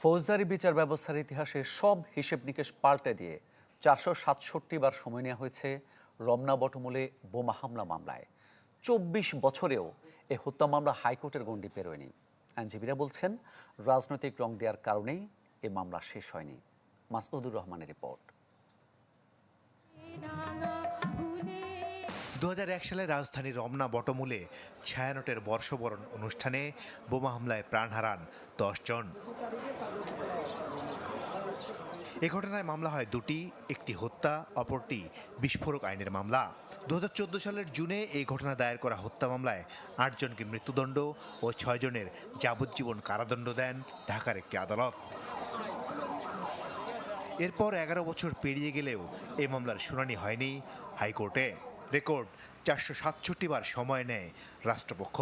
ফৌজদারি বিচার ব্যবস্থার ইতিহাসে সব হিসেব নিকেশ পাল্টে দিয়ে চারশো সাতষট্টি বার সময় নেওয়া হয়েছে রমনা বটমূলে বোমা হামলা মামলায়। চব্বিশ বছরেও এ হত্যা মামলা হাইকোর্টের গণ্ডি পেরোয়নি। আইনজীবীরা বলছেন, রাজনৈতিক রং দেওয়ার কারণেই এ মামলা শেষ হয়নি। মাসউদুর রহমানের রিপোর্ট। দু হাজার এক সালে রাজধানীর রমনা বটমূলে ছায়ানটের বর্ষবরণ অনুষ্ঠানে বোমা হামলায় প্রাণ হারান জন। এ ঘটনায় মামলা হয় দুটি, একটি হত্যা, অপরটি বিস্ফোরক আইনের মামলা। দু হাজার চোদ্দ সালের জুনে এই ঘটনা দায়ের করা হত্যা মামলায় আটজনকে মৃত্যুদণ্ড ও ছয়জনের যাবজ্জীবন কারাদণ্ড দেন ঢাকার একটি আদালত। এরপর এগারো বছর পেরিয়ে গেলেও এই মামলার শুনানি হয়নি হাইকোর্টে। রেকর্ড। চারশো সাতষট্টি বার সময় নেয় রাষ্ট্রপক্ষ।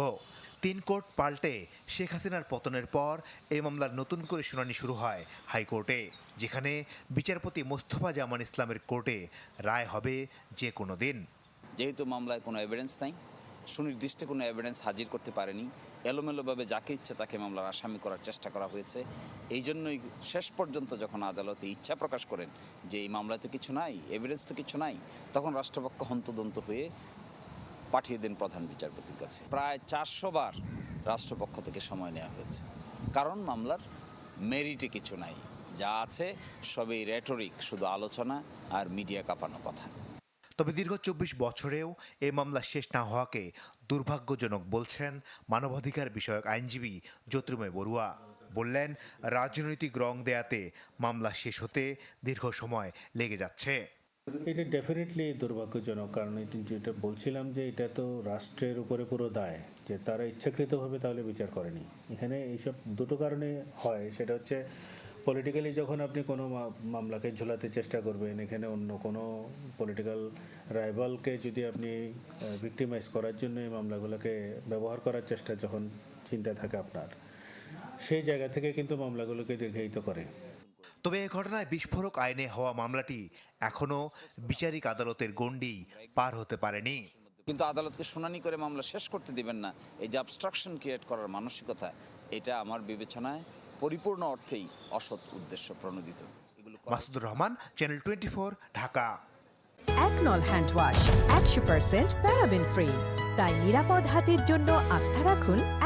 তিন কোর্ট পাল্টে শেখ হাসিনার পতনের পর এই মামলার নতুন করে শুনানি শুরু হয় হাইকোর্টে, যেখানে বিচারপতি মোস্তফা জামান ইসলামের কোর্টে রায় হবে যে কোনো দিন। যেহেতু মামলায় কোনো এভিডেন্স নাই সুনির্দিষ্ট কোনো এভিডেন্স হাজির করতে পারেনি। এলোমেলোভাবে যাকে ইচ্ছে তাকে মামলার আসামি করার চেষ্টা করা হয়েছে। এই জন্যই শেষ পর্যন্ত যখন আদালতে ইচ্ছা প্রকাশ করেন যে এই মামলায় তো কিছু নাই এভিডেন্স তো কিছু নাই, তখন রাষ্ট্রপক্ষ হন্তদন্ত হয়ে পাঠিয়ে দেন প্রধান বিচারপতির কাছে। প্রায় চারশো বার রাষ্ট্রপক্ষ থেকে সময় নেওয়া হয়েছে। কারণ মামলার মেরিটে কিছু নাই। যা আছে সবই রেটরিক শুধু আলোচনা আর মিডিয়া কাঁপানো কথা। তবে দীর্ঘ চব্বিশ বছরেও এ মামলা শেষ না হওয়াকে দুর্ভাগ্যজনক বলছেন মানবাধিকার বিষয়ক আইনজীবী জ্যোতির্ময় বড়ুয়া। বললেন, রাজনৈতিক রং দেয়াতে মামলা শেষ হতে দীর্ঘ সময় লেগে যাচ্ছে। এটা ডেফিনেটলি দুর্ভাগ্যজনক, কারণ যেটা বলছিলাম যে এটা তো রাষ্ট্রের উপরে পুরো দায়, যে তারা ইচ্ছাকৃতভাবে তাহলে বিচার করেনি। এখানে এইসব দুটো কারণে হয়, সেটা হচ্ছে পলিটিক্যালি যখন আপনি কোনো মা- মামলাকে ঝোলাতে চেষ্টা করবেন এখানে অন্য কোনো পলিটিক্যাল রাইভালকে যদি আপনি ভিক্টিমাইজ করার জন্য এই মামলাগুলোকে ব্যবহার করার চেষ্টা যখন চিন্তা থাকে আপনার সেই জায়গা থেকে কিন্তু মামলাগুলোকে দীর্ঘায়িত করে। তবে এ ঘটনায় বিস্ফোরক আইনে হওয়া মামলাটি এখনও বিচারিক আদালতের গণ্ডি পার হতে পারেনি। কিন্তু আদালতকে শুনানি করে মামলা শেষ করতে দিবেন না। এই যে অবস্ট্রাকশন ক্রিয়েট করার মানসিকতা এটা আমার বিবেচনায় পরিপূর্ণ অর্থেই অসৎ উদ্দেশ্য প্রণোদিত। এগুলো মাসুদুর রহমান চ্যানেল টোয়েন্টি ঢাকা। একনল হ্যান্ড ওয়াশ একশো পার্সেন্ট প্যারাবেন ফ্রি। তাই নিরাপদ হাতের জন্য আস্থা রাখুন